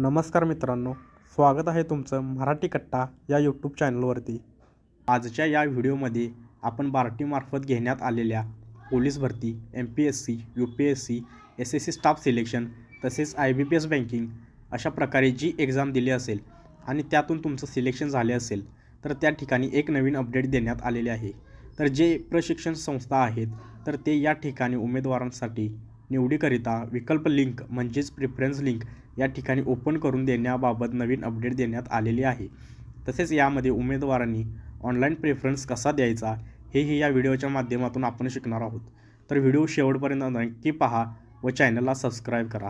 नमस्कार मित्रांनो स्वागत आहे तुमचं मराठी कट्टा या यूट्यूब चॅनलवरती. आजच्या या व्हिडिओमध्ये आपण बार्टीमार्फत घेण्यात आलेल्या पोलीस भरती M P S C U P S C S S C staff selection तसेच I B P S banking अशा प्रकारे जी एक्झाम दिली असेल आणि त्यातून तुमचं सिलेक्शन झाले असेल तर त्या ठिकाणी एक नवीन अपडेट देण्यात आलेले आहे. तर जे प्रशिक्षण संस्था आहेत तर ते या ठिकाणी उमेदवारांसाठी निवडीकरिता विकल्प लिंक म्हणजेच प्रिफरन्स लिंक या ठिकाणी ओपन करून देण्याबाबत नवीन अपडेट देण्यात आलेली आहे. तसेच यामध्ये उमेदवारांनी ऑनलाईन प्रेफरन्स कसा द्यायचा हेही या व्हिडिओच्या माध्यमातून आपण शिकणार आहोत. तर व्हिडिओ शेवटपर्यंत नक्की पहा व चॅनलला सबस्क्राईब करा.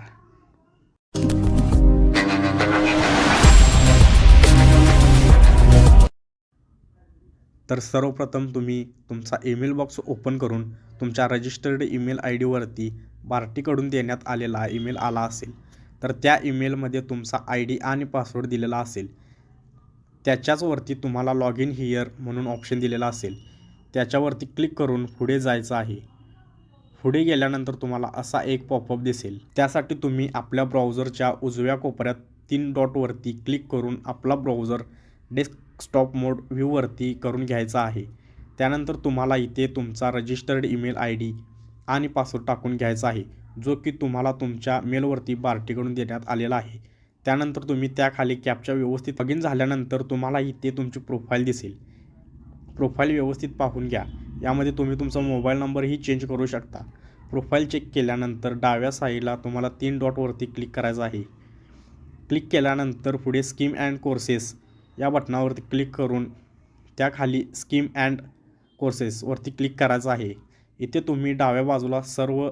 तर सर्वप्रथम तुम्ही तुमचा ईमेल बॉक्स ओपन करून तुमच्या रजिस्टर्ड ईमेल आय डीवरती बार्टीकडून देण्यात आलेला ईमेल आला असेल. तर त्या ईमेलमध्ये तुमचा आय डी आणि पासवर्ड दिलेला असेल. त्याच्याचवरती तुम्हाला लॉग इन हिअर म्हणून ऑप्शन दिलेला असेल. त्याच्यावरती क्लिक करून पुढे जायचं आहे. पुढे गेल्यानंतर तुम्हाला असा एक पॉपअप दिसेल. त्यासाठी तुम्ही आपल्या ब्राउझरच्या उजव्या कोपऱ्यात तीन डॉटवरती क्लिक करून आपला ब्राउझर डेस्कटॉप मोड व्ह्यूवरती करून घ्यायचा आहे. त्यानंतर तुम्हाला इथे तुमचा रजिस्टर्ड ईमेल आय डी आणि पासवर्ड टाकून घ्यायचा आहे. जो की तुम्हाला तुमच्या मेलवरती बार्टीकडून देण्यात आलेला आहे. त्यानंतर तुम्ही त्याखाली कॅपच्या व्यवस्थित लॉग झाल्यानंतर तुम्हाला इथे तुमची प्रोफाईल दिसेल. प्रोफाईल व्यवस्थित पाहून घ्या. यामध्ये तुम्ही तुमचा मोबाईल नंबरही चेंज करू शकता. प्रोफाईल चेक केल्यानंतर डाव्या साईडला तुम्हाला तीन डॉटवरती क्लिक करायचं आहे. क्लिक केल्यानंतर पुढे स्कीम अँड कोर्सेस या बटनावरती क्लिक करून त्याखाली स्कीम अँड कोर्सेसवरती क्लिक करायचं आहे. इथे तुम्ही डाव्या बाजूला सर्व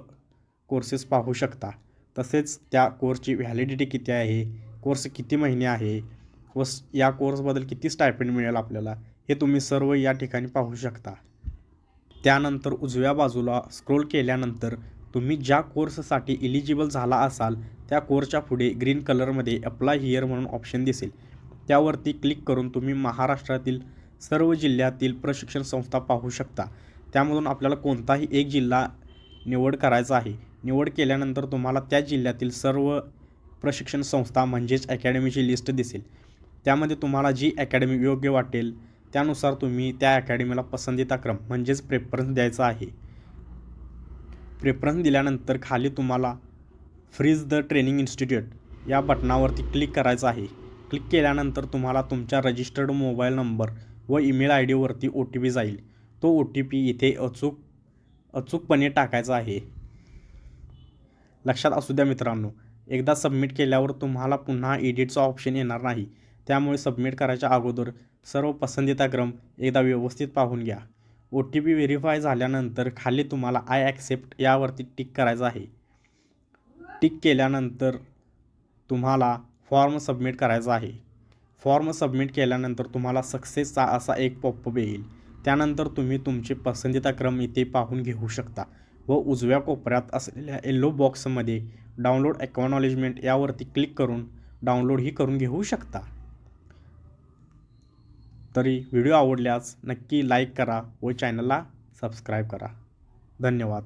कोर्सेस पाहू शकता. तसेच त्या कोर्सची व्हॅलिडिटी किती आहे कोर्स किती महिने आहे व या कोर्सबद्दल किती स्टायपेंड मिळेल आपल्याला हे तुम्ही सर्व या ठिकाणी पाहू शकता. त्यानंतर उजव्या बाजूला स्क्रोल केल्यानंतर तुम्ही ज्या कोर्ससाठी इलिजिबल झाला असाल त्या कोर्सच्या पुढे ग्रीन कलरमध्ये अप्लाय हिअर म्हणून ऑप्शन दिसेल. त्यावरती क्लिक करून तुम्ही महाराष्ट्रातील सर्व जिल्ह्यातील प्रशिक्षण संस्था पाहू शकता. त्यामधून आपल्याला कोणताही एक जिल्हा निवड करायचा आहे. निवड केल्यानंतर तुम्हाला त्या जिल्ह्यातील सर्व प्रशिक्षण संस्था म्हणजेच अकॅडमीची लिस्ट दिसेल. त्यामध्ये तुम्हाला जी अकॅडमी योग्य वाटेल त्यानुसार तुम्ही त्या अकॅडमीला पसंतीचा क्रम म्हणजेच प्रेफरन्स द्यायचा आहे. प्रेफरन्स दिल्यानंतर खाली तुम्हाला फ्रीज द ट्रेनिंग इन्स्टिट्यूट या बटनावरती क्लिक करायचं आहे. क्लिक केल्यानंतर तुम्हाला तुमच्या रजिस्टर्ड मोबाईल नंबर व ईमेल आय डीवरती ओ टी पी जाईल. तो ओ टी पी इथे अचूक अचूकपणे टाकायचा आहे. लक्षात असू द्या मित्रांनो. एकदा सबमिट केल्यावर तुम्हाला पुन्हा एडिटचा ऑप्शन येणार नाही. त्यामुळे सबमिट करायच्या अगोदर सर्व पसंतीचा क्रम एकदा व्यवस्थित पाहून घ्या. ओ टी पी व्हेरीफाय झाल्यानंतर खाली तुम्हाला आय ॲक्सेप्ट यावरती टिक करायचं आहे. टिक केल्यानंतर तुम्हाला फॉर्म सबमिट करायचा आहे. फॉर्म सबमिट केल्यानंतर तुम्हाला सक्सेसचा असा एक पॉपअप येईल. त्यानंतर तुम्ही तुमचे पसंतीचा क्रम इथे पाहून घेऊ शकता. व उजव्या कोपऱ्यात असलेल्या येल्लो बॉक्समध्ये डाउनलोड एक्नॉलेजमेंट यावरती क्लिक करून डाउनलोडही करून घेऊ शकता. तरी व्हिडिओ आवडल्यास नक्की लाईक करा व चॅनलला सबस्क्राईब करा. धन्यवाद.